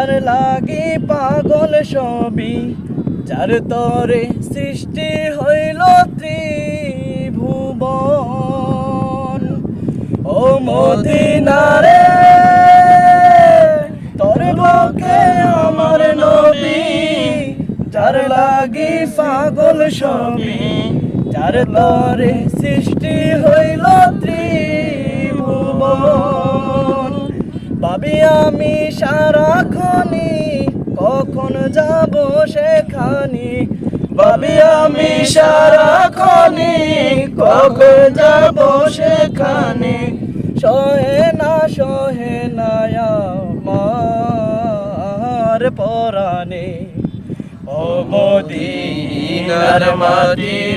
যার লাগি পাগল সবই, যার তরে সৃষ্টি হইল ত্রিভুবন। ও মদিনারে, তোর বুকে আমার নবী, যার লাগি পাগল সবই, যার তরে সৃষ্টি হইল ত্রিভুবন। ভাবি আমি সারাক্ষণি কখন যাব সেখানি? ভাবি আমি সারাক্ষণি কখন যাব সেখানে? সহে না সহে না আমার পরাণে। ও মদিনার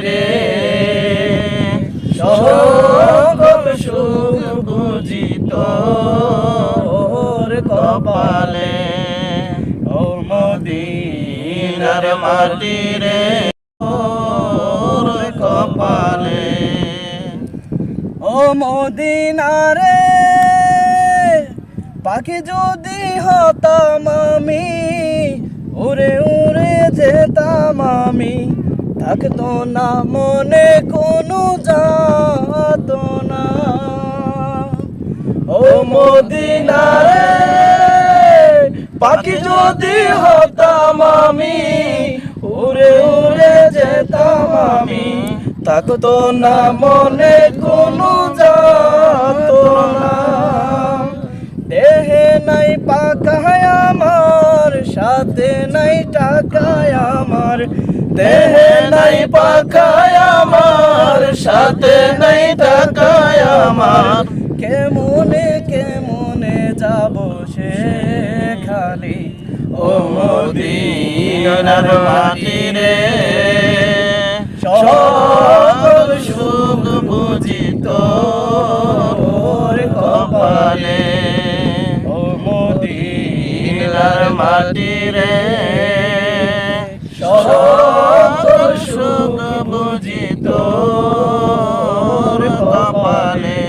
রে মদিনার মাটি রে তোর কপালে। ও মদিনারে পাখি যদি হতাম আমি, উড়ে উড়ে যেতাম আমি। থাকতো না মনে কোনো যাত না। ও মদিনারে পাখি যদি হতাম থাকতো না, মনে কোনো যাত না। দেহে নাই পাকায় আমার, সাথে নাই টাকায় আমার। দেহে নাই পাকায় আমার, সাথে নাই টাকায় আমার। কেমনে কেমনে যাব সেখানে ও মদিনার মাটি রে সুখ তোর কপালে। ও মদিনার মাটি রে সুখ বুঝি তোর কপালে।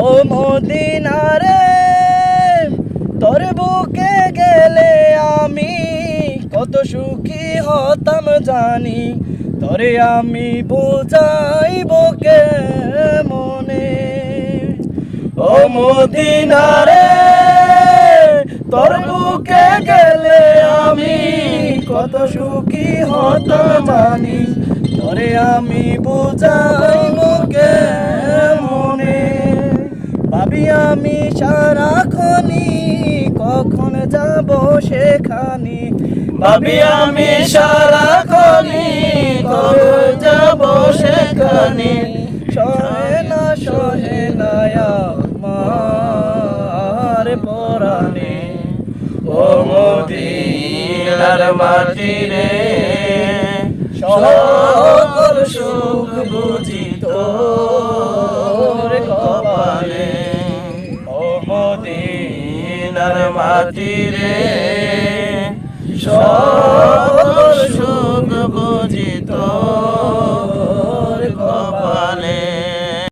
ও মদিনারে তোর বুকে গেলে আমি কত সুখী হতাম জানি। তরে আমি বুঝাইব কে মনে ও মদিনারে, তোর বুকে গেলে আমি কত সুখী হতাম জানি। তরে আমি বুঝাইব কে মনে ভাবি আমি সারাক্ষণি কখন যাব সেখানে? ভাবি আমি সারাক্ষণি কখন যাব সেখানে? সহে না সহে না আমার পরাণে। ও মদিনার মাটি রে সকল সুখ বুঝি তোর মদিনার মাটি